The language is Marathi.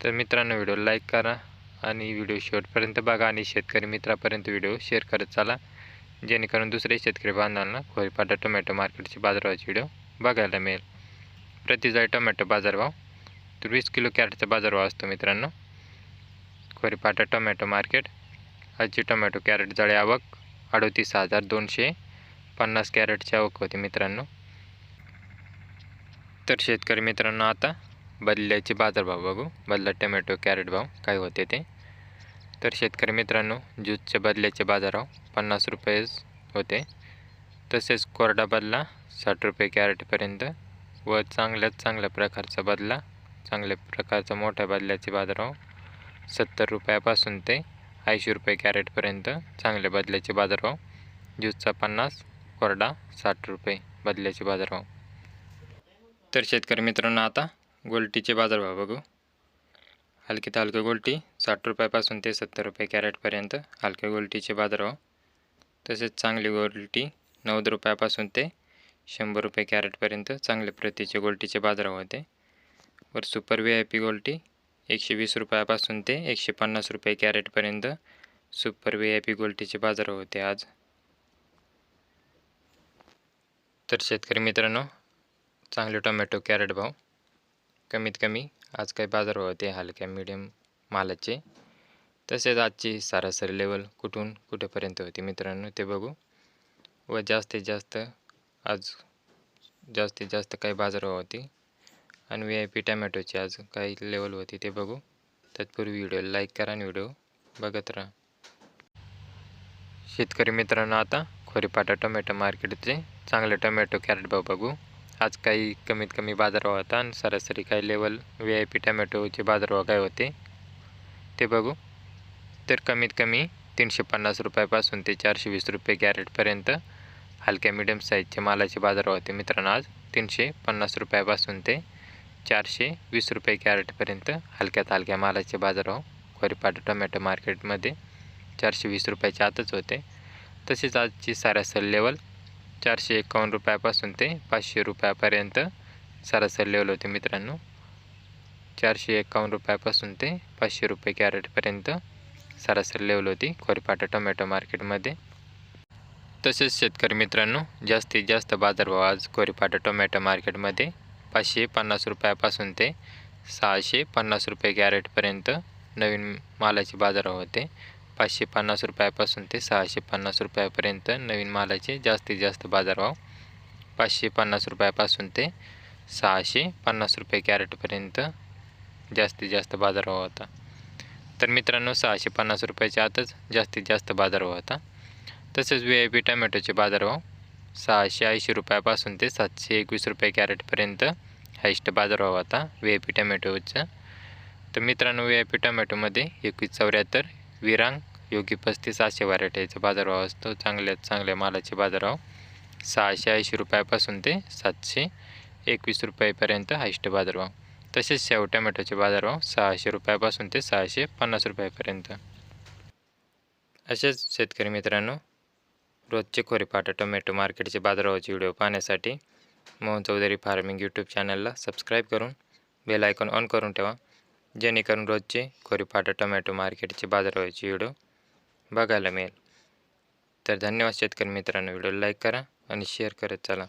तर मित्रांनो व्हिडिओ लाईक करा आणि व्हिडिओ शेवटपर्यंत बघा आणि शेतकरी मित्रापर्यंत व्हिडिओ शेअर करत चाला जेणेकरून दुसरे शेतकरी बांधवांना खोरीपाटा टोमॅटो मार्केटचे बाजारभावाचे व्हिडिओ बघायला मिळेल. प्रतिजाय टोमॅटो बाजारभाव तर वीस किलो कॅरेटचा बाजारभाव असतो मित्रांनो. खोरीपाटा टोमॅटो मार्केट आजची टोमॅटो कॅरेट जाळे आवक अडोतीस हजार दोनशे पन्नास कॅरेटची आवक होती मित्रांनो. तर शेतकरी मित्रांनो आता बदल्याचे बाजारभाव बघू. बदला टोमॅटो कॅरेट भाव काय होते ते. तर शेतकरी मित्रांनो ज्यूसच्या बदल्याचे बाजारभाव पन्नास रुपयेच होते. तसेच कोरडा बदला साठ रुपये कॅरेटपर्यंत व चांगल्यात चांगल्या प्रकारचा बदला चांगल्या प्रकारचा मोठ्या बदल्याचे बाजारभाव सत्तर रुपयापासून ते ऐंशी रुपये कॅरेटपर्यंत चांगल्या बदल्याचे बाजारभाव. ज्यूसचा पन्नास कोरडा साठ रुपये बदल्याचे बाजारभाव. तर शेतकरी मित्रांनो आता गोल्टीचे बाजारभाव बघू. हलकी तर हलकी गोल्टी साठ रुपयापासून ते सत्तर रुपये कॅरेटपर्यंत हलक्या गोल्टीचे बाजारभाव तसेच चांगली गोल्टी नव्वद रुपयापासून ते शंभर रुपये कॅरेटपर्यंत चांगल्या प्रतीचे गोल्टीचे बाजारभाव होते. वर सुपर व्ही आय पी गोल्टी एकशे वीस रुपयापासून ते एकशे पन्नास रुपये कॅरेटपर्यंत सुपर व्ही आय पी गोल्टीचे बाजारभाव होते आज. तर शेतकरी मित्रांनो चांगले टोमॅटो कॅरेट भाव. कमीत कमी आज काही बाजारभाव होते हलक्या मिडियम मालाचे. तसेच आजची सरासरी लेवल कुठून कुठेपर्यंत होती मित्रांनो ते बघू. व जास्तीत जास्त आज जास्तीत जास्त काही बाजारभाव होती. आणि व्ही आय पी टमॅटोची आज काही लेवल होती ते बघू. तत्पूर्वी व्हिडिओ लाईक करा आणि व्हिडिओ बघत राहा. शेतकरी मित्रांनो आता खोरीपाटा टोमॅटो मार्केटचे चांगले टोमॅटो कॅरेट भाव बघू. आज काही कमीत कमी बाजारभाव होता आणि सरासरी काही लेवल व्ही आय पी टमॅटोचे बाजारभाव काय होते? ते बघू. तर कमीत कमी तीनशे पन्नास रुपयापासून ते चारशे वीस रुपये कॅरेटपर्यंत हलक्या मिडियम साईजचे मालाचे बाजारभाव होते मित्रांनो आज. तीनशे पन्नास रुपयापासून ते चारशे वीस रुपये कॅरेटपर्यंत हलक्यात हलक्या मालाचे बाजारभाव. खोरीपाटा टोमॅटो मार्केटमध्ये चारशे वीस रुपयाच्या आतच होते. तसेच आजची सरासरी लेवल चारशे एकावन्न रुपयापासून ते पाचशे रुपयापर्यंत सरासरी लेवल होते मित्रांनो. चारशे एकावन्न रुपयापासून ते पाचशे रुपये कॅरेटपर्यंत सरासरी लेवल होती खोरीपाटा टोमॅटो मार्केटमध्ये. तसेच शेतकरी मित्रांनो जास्तीत जास्त बाजारभाव आज खोरीपाटा टोमॅटो मार्केटमध्ये पाचशे पन्नास रुपयापासून ते सहाशे पन्नास रुपये कॅरेटपर्यंत नवीन मालाचे बाजारभाव होते. पाचशे पन्नास रुपयापासून ते सहाशे पन्नास रुपयापर्यंत नवीन मालाचे जास्तीत जास्त बाजारभाव पाचशे पन्नास रुपयापासून ते सहाशे पन्नास रुपये कॅरेटपर्यंत जास्तीत जास्त बाजारभाव होता. तर मित्रांनो सहाशे पन्नास रुपयाच्या आतच जास्तीत जास्त बाजारभाव होता. तसेच व्ही आय पी टमॅटोचे बाजारभाव सहाशे ऐंशी रुपयापासून ते सातशे एकवीस रुपये कॅरेटपर्यंत हायस्ट बाजारभाव होता व्ही आय पी टमॅटोचा. तर मित्रांनो व्ही आय पी टमॅटोमध्ये एकवीस चौऱ्याहत्तर विरांग योगी पस्तीस असे व्हरायटीचा बाजारभाव असतो. चांगल्यात चांगल्या मालाचे बाजारभाव सहाशे ऐंशी रुपयापासून ते सातशे एकवीस रुपयापर्यंत हायस्ट बाजारभाव तसेच शेव टमॅटोचे बाजारभाव सहाशे रुपयापासून ते सहाशे पन्नास रुपयापर्यंत. असेच शेतकरी मित्रांनो रोजचे खोरेपाटा टोमॅटो मार्केटचे बाजारभावाचे व्हिडिओ पाहण्यासाठी मोहन चौधरी फार्मिंग यूट्यूब चॅनलला सबस्क्राईब करून बेल आयकॉन ऑन करून ठेवा. जेणेकरून रोजचे खोरीपाटा टोमॅटो मार्केटचे बाजारभावाचे व्हिडिओ बघायला मिळेल. तर धन्यवाद शेतकरी मित्रांनो. व्हिडिओ लाईक करा आणि शेअर करत चला.